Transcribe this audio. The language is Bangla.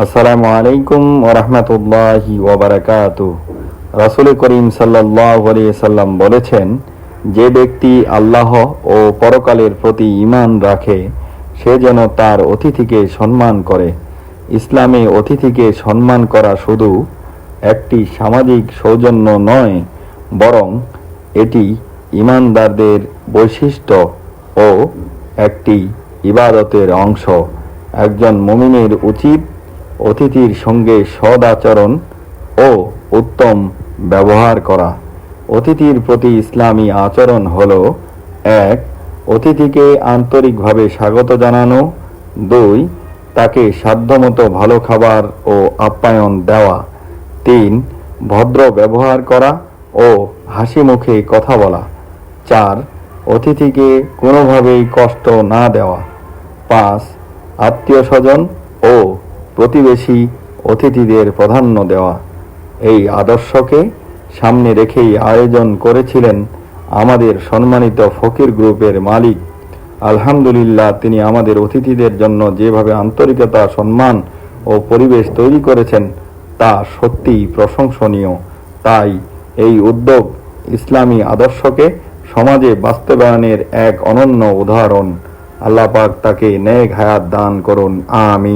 আসসালামু আলাইকুম ওরহমতুল্লাহি ওবরাকাত। রাসুল করিম সাল্লাহ সাল্লাম বলেছেন, যে ব্যক্তি আল্লাহ ও পরকালের প্রতি ঈমান রাখে, সে যেন তার অতিথিকে সম্মান করে। ইসলামে অতিথিকে সম্মান করা শুধু একটি সামাজিক সৌজন্য নয়, বরং এটি ইমানদারদের বৈশিষ্ট্য ও একটি ইবাদতের অংশ। একজন মুমিনের উচিত অতিথির সঙ্গে সদাচরণ ও উত্তম ব্যবহার করা। অতিথির প্রতি ইসলামী আচরণ হল, এক, অতিথিকে আন্তরিকভাবে স্বাগত জানানো। দুই, তাকে সাধ্যমতো ভালো খাবার ও আপ্যায়ন দেওয়া। তিন, ভদ্র ব্যবহার করা ও হাসি মুখে কথা বলা। চার, অতিথিকে কোনোভাবেই কষ্ট না দেওয়া। পাঁচ আত্মীয় স্বজন ও প্রতিবেশী অতিথিদের প্রাধান্য দেওয়া। এই আদর্শকে সামনে রেখেই আয়োজন করেছিলেন আমাদের সম্মানিত ফকির গ্রুপের মালিক। আলহামদুলিল্লাহ, তিনি আমাদের অতিথিদের জন্য যেভাবে আন্তরিকতা, সম্মান ও পরিবেশ তৈরি করেছেন, তা সত্যিই প্রশংসনীয়। তাই এই উদ্যোগ ইসলামী আদর্শকে সমাজে বাস্তবায়নের এক অনন্য উদাহরণ। আল্লাপাক তাকে নেক হায়াত দান করুন। আমি